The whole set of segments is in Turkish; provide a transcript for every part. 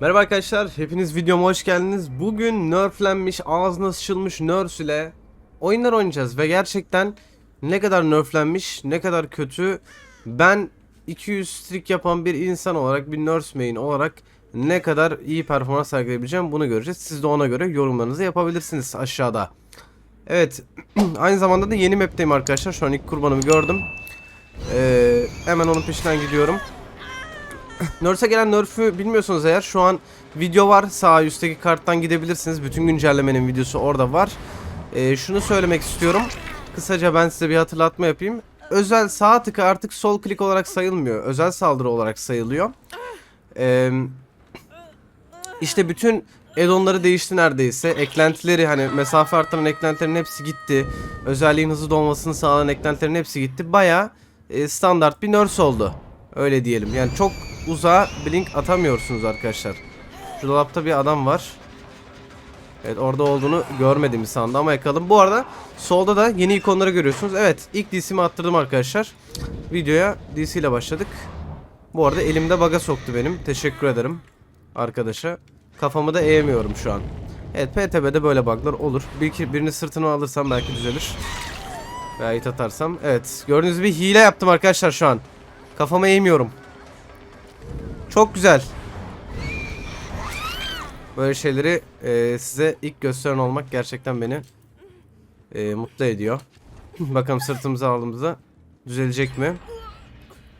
Merhaba arkadaşlar, hepiniz videoma hoş geldiniz. Bugün nerflenmiş, ağzına sıçılmış Nurse ile oyunlar oynayacağız ve gerçekten ne kadar nerflenmiş, ne kadar kötü. Ben 200 streak yapan bir insan olarak, bir Nurse main olarak ne kadar iyi performans sergileyebileceğim bunu göreceğiz. Siz de ona göre yorumlarınızı yapabilirsiniz aşağıda. Evet, aynı zamanda da yeni map'teyim arkadaşlar. Şu an ilk kurbanımı gördüm. Ee, hemen onun peşinden gidiyorum. Nurse'e gelen nerf'ü bilmiyorsunuz eğer şu an video var sağ üstteki karttan gidebilirsiniz. Bütün güncellemenin videosu orada var. Ee, şunu söylemek istiyorum. Kısaca ben size bir hatırlatma yapayım. Özel sağ tıkı artık sol klik olarak sayılmıyor. Özel saldırı olarak sayılıyor. Ee, işte bütün add-on'ları değişti neredeyse. Eklentileri hani mesafe arttıran eklentilerin hepsi gitti. Özelliğin hızlı dolmasını sağlayan eklentilerin hepsi gitti. Baya standart bir nurse oldu. Öyle diyelim. Yani çok uzağa blink atamıyorsunuz arkadaşlar. Şu dolapta bir adam var. Evet orada olduğunu görmedim sandı ama yakalım. Bu arada solda da yeni ikonları görüyorsunuz. Evet ilk DC'mi attırdım arkadaşlar. Videoya DC ile başladık. Bu arada elimde baga soktu benim. Teşekkür ederim arkadaşa. Kafamı da eğemiyorum şu an. Evet PTB'de böyle bug'lar olur. Bir birini sırtına alırsam belki düzelir. Veya it atarsam. Evet gördüğünüz gibi hile yaptım arkadaşlar şu an. Kafama eğmiyorum. Çok güzel. Böyle şeyleri e, size ilk gösteren olmak gerçekten beni e, mutlu ediyor. Bakalım sırtımıza aldığımızda düzelecek mi?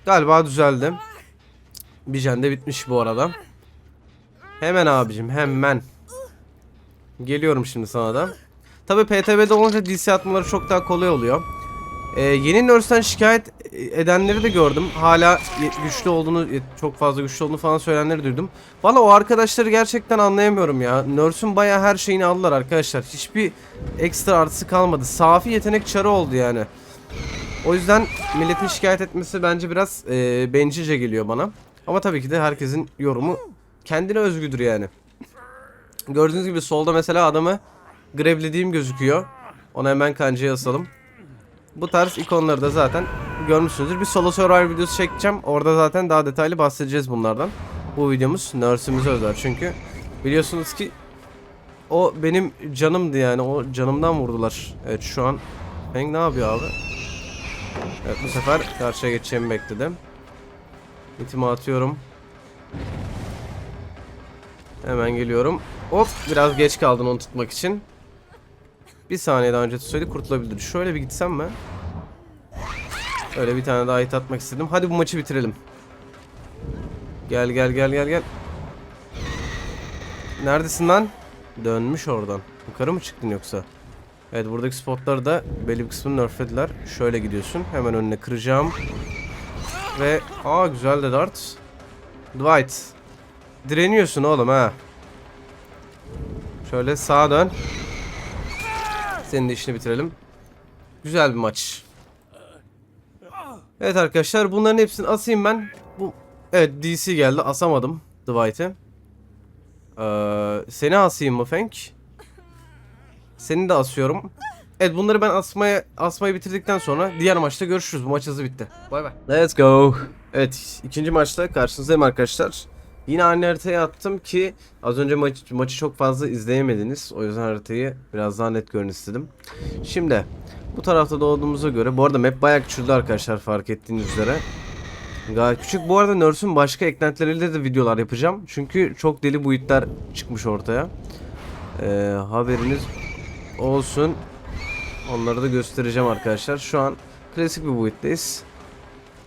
Galiba düzeldi. Bijen de bitmiş bu arada. Hemen abicim hemen. Geliyorum şimdi sana da. Tabi PTB'de olunca DC atmaları çok daha kolay oluyor. Ee, yeni Nurse'den şikayet edenleri de gördüm. Hala güçlü olduğunu, çok fazla güçlü olduğunu falan söyleyenleri duydum. Valla o arkadaşları gerçekten anlayamıyorum ya. Nurse'un baya her şeyini aldılar arkadaşlar. Hiçbir ekstra artısı kalmadı. Safi yetenek çarı oldu yani. O yüzden milletin şikayet etmesi bence biraz e, bencilce geliyor bana. Ama tabii ki de herkesin yorumu kendine özgüdür yani. Gördüğünüz gibi solda mesela adamı grevlediğim gözüküyor. Ona hemen kancaya asalım. Bu tarz ikonları da zaten görmüşsünüzdür. Bir solo survival videosu çekeceğim. Orada zaten daha detaylı bahsedeceğiz bunlardan. Bu videomuz nurse'ümüze özel çünkü biliyorsunuz ki o benim canımdı yani. O canımdan vurdular. Evet şu an Feng ne yapıyor abi? Evet bu sefer karşıya geçeceğimi bekledim. İtimi atıyorum. Hemen geliyorum. Hop biraz geç kaldın onu tutmak için. Bir saniye daha önce tutsaydı kurtulabilirdi. Şöyle bir gitsem mi? Öyle bir tane daha hit atmak istedim. Hadi bu maçı bitirelim. Gel gel gel gel gel. Neredesin lan? Dönmüş oradan. Yukarı mı çıktın yoksa? Evet buradaki spotları da belli bir kısmını nerflediler. Şöyle gidiyorsun. Hemen önüne kıracağım. Ve aa güzel de dart. Dwight. Direniyorsun oğlum ha. Şöyle sağa dön. Senin de işini bitirelim. Güzel bir maç. Evet arkadaşlar bunların hepsini asayım ben. Bu Evet DC geldi asamadım Dwight'ı. Ee, seni asayım mı Fenk? Seni de asıyorum. Evet bunları ben asmaya asmayı bitirdikten sonra diğer maçta görüşürüz. Bu maç hızlı bitti. Bay bay. Let's go. Evet ikinci maçta karşınızdayım arkadaşlar. Yine aynı haritaya attım ki az önce maç, maçı çok fazla izleyemediniz. O yüzden haritayı biraz daha net görün istedim. Şimdi bu tarafta doğduğumuza göre bu arada map bayağı küçüldü arkadaşlar fark ettiğiniz üzere. Gayet küçük. Bu arada Nurse'un başka eklentileriyle de videolar yapacağım. Çünkü çok deli boyutlar çıkmış ortaya. Ee, haberiniz olsun. Onları da göstereceğim arkadaşlar. Şu an klasik bir boyuttayız.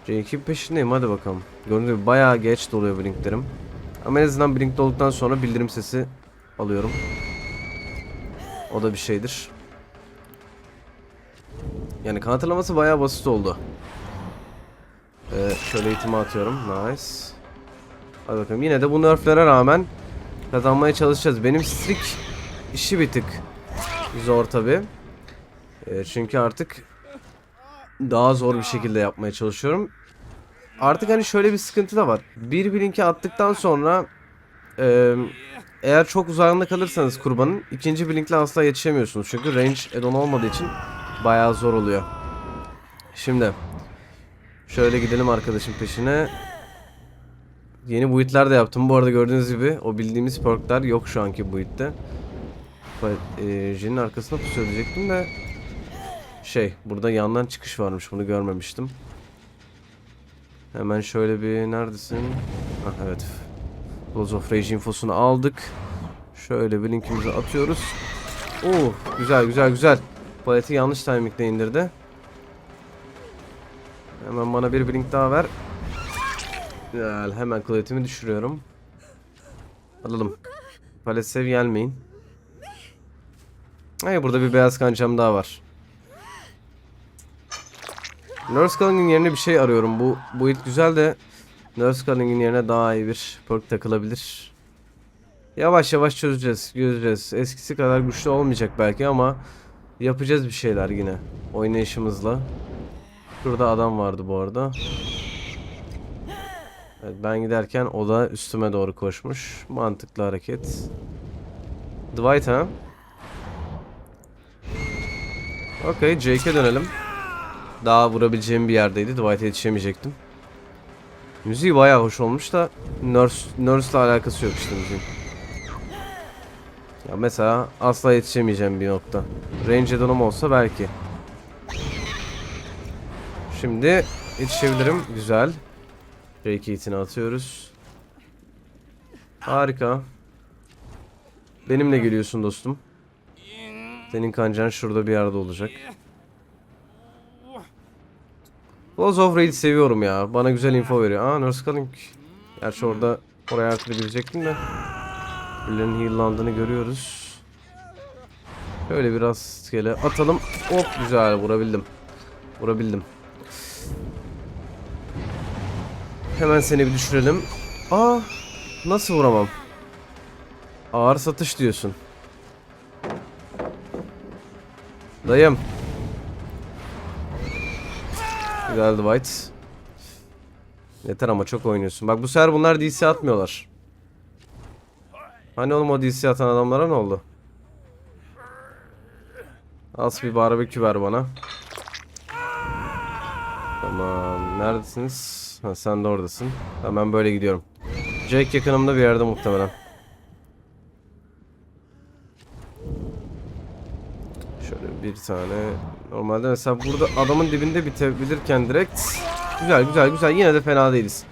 C2 peşindeyim hadi bakalım. Gördüğünüz gibi bayağı geç doluyor blinklerim. Ama en azından blink dolduktan sonra bildirim sesi alıyorum. O da bir şeydir. Yani kan hatırlaması bayağı basit oldu. Ee, şöyle eğitime atıyorum. Nice. Hadi bakalım. Yine de bu nerflere rağmen kazanmaya çalışacağız. Benim streak işi bir tık zor tabi. çünkü artık daha zor bir şekilde yapmaya çalışıyorum. Artık hani şöyle bir sıkıntı da var. Bir blink'i attıktan sonra e, eğer çok uzağında kalırsanız kurbanın ikinci blinkle asla yetişemiyorsunuz. Çünkü range add-on olmadığı için bayağı zor oluyor. Şimdi şöyle gidelim arkadaşım peşine. Yeni buitler de yaptım. Bu arada gördüğünüz gibi o bildiğimiz perkler yok şu anki buitte. Jin'in arkasına pusuyor diyecektim de şey burada yandan çıkış varmış bunu görmemiştim. Hemen şöyle bir neredesin? Ah evet. Close of Rage infosunu aldık. Şöyle bir linkimizi atıyoruz. Oo güzel güzel güzel. Paleti yanlış timingde indirdi. Hemen bana bir blink daha ver. Güzel hemen klavyeimi düşürüyorum. Alalım. Palet sev gelmeyin. Hayır burada bir beyaz kancam daha var. Nurse Culling'in yerine bir şey arıyorum. Bu bu it güzel de Nurse Culling'in yerine daha iyi bir perk takılabilir. Yavaş yavaş çözeceğiz, göreceğiz. Eskisi kadar güçlü olmayacak belki ama yapacağız bir şeyler yine oynayışımızla. Şurada adam vardı bu arada. Evet, ben giderken o da üstüme doğru koşmuş. Mantıklı hareket. Dwight ha? Okey, Jake'e dönelim. Daha vurabileceğim bir yerdeydi. Dwight'e yetişemeyecektim. Müziği bayağı hoş olmuş da Nurse, Nurse'la alakası yok işte müziğin. Ya mesela asla yetişemeyeceğim bir nokta. Range addon'um olsa belki. Şimdi yetişebilirim. Güzel. Jake itini atıyoruz. Harika. Benimle geliyorsun dostum. Senin kancan şurada bir yerde olacak. Close of Raid seviyorum ya. Bana güzel info veriyor. Aa Nurse Calling. Gerçi orada oraya artık gidecektim de. Birilerinin heal'landığını görüyoruz. Şöyle biraz skele atalım. Hop güzel vurabildim. Vurabildim. Hemen seni bir düşürelim. Aa nasıl vuramam? Ağır satış diyorsun. Dayım. Güzel White. Yeter ama çok oynuyorsun. Bak bu sefer bunlar DC atmıyorlar. Hani oğlum o DC atan adamlara ne oldu? Az bir barbekü ver bana. Tamam. Neredesiniz? Ha, sen de oradasın. Tamam ben böyle gidiyorum. Jake yakınımda bir yerde muhtemelen. Şöyle bir tane. Normalde mesela burada adamın dibinde bitebilirken direkt. Güzel güzel güzel. Yine de fena değiliz.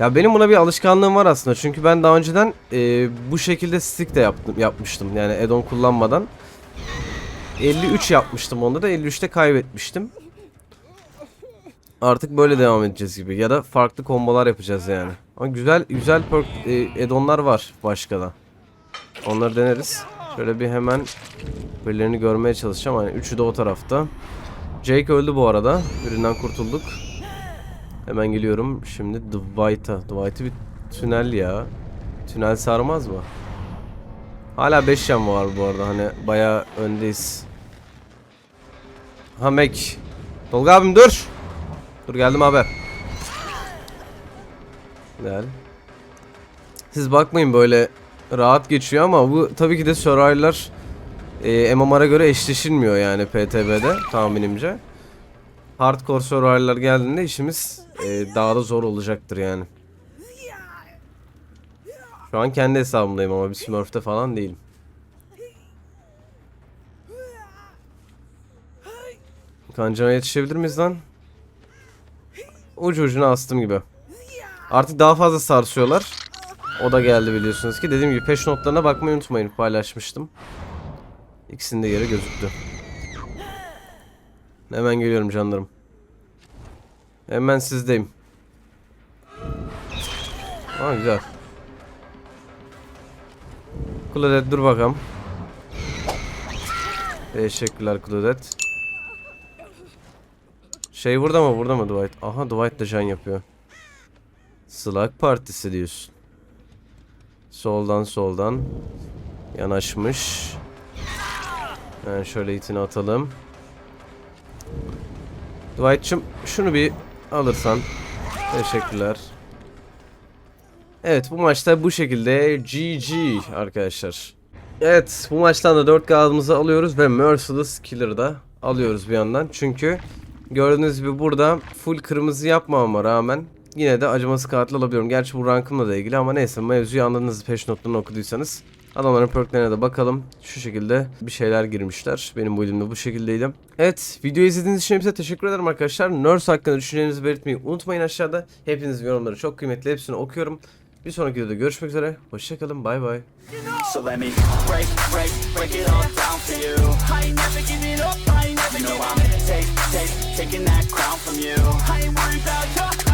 Ya benim buna bir alışkanlığım var aslında. Çünkü ben daha önceden e, bu şekilde stick de yaptım, yapmıştım. Yani add-on kullanmadan. 53 yapmıştım onda da 53'te kaybetmiştim. Artık böyle devam edeceğiz gibi ya da farklı kombolar yapacağız yani. Ama güzel güzel perk e, add-on'lar var başka da. Onları deneriz. Şöyle bir hemen birilerini görmeye çalışacağım. Hani üçü de o tarafta. Jake öldü bu arada. Birinden kurtulduk. Hemen geliyorum. Şimdi Dwight'a. Dwight'ı bir tünel ya. Tünel sarmaz mı? Hala 5 yan var bu arada. Hani bayağı öndeyiz. Ha Mac. Tolga abim dur. Dur geldim abi. Gel. Siz bakmayın böyle rahat geçiyor ama bu tabii ki de Survivor'lar e, MMR'a göre eşleşilmiyor yani PTB'de tahminimce. Hardcore Survivor'lar geldiğinde işimiz e, daha da zor olacaktır yani. Şu an kendi hesabımdayım ama bir Smurf'te falan değilim. Kancana yetişebilir miyiz lan? Ucu ucuna astım gibi. Artık daha fazla sarsıyorlar. O da geldi biliyorsunuz ki. Dediğim gibi peş notlarına bakmayı unutmayın. Paylaşmıştım. İkisinin de yeri gözüktü. Hemen geliyorum canlarım. Hemen sizdeyim. Aa güzel. Claudette dur bakalım. Teşekkürler Claudette. Şey burada mı? Burada mı Dwight? Aha Dwight da can yapıyor. Slug partisi diyorsun. Soldan soldan. Yanaşmış. Ben şöyle itini atalım. Dwight'cığım şunu bir alırsan. Teşekkürler. Evet bu maçta bu şekilde GG arkadaşlar. Evet bu maçtan da 4 kağıdımızı alıyoruz ve Merciless Killer'ı da alıyoruz bir yandan. Çünkü gördüğünüz gibi burada full kırmızı yapmama rağmen yine de acımasız katil olabiliyorum. Gerçi bu rankımla da ilgili ama neyse mevzuyu anladınız peş notlarını okuduysanız. Adamların perklerine de bakalım. Şu şekilde bir şeyler girmişler. Benim bu elimde bu şekildeydi. Evet videoyu izlediğiniz için hepinize teşekkür ederim arkadaşlar. Nurse hakkında düşüncelerinizi belirtmeyi unutmayın aşağıda. Hepinizin yorumları çok kıymetli. Hepsini okuyorum. Bir sonraki videoda görüşmek üzere. Hoşçakalın. Bay bay. You. I ain't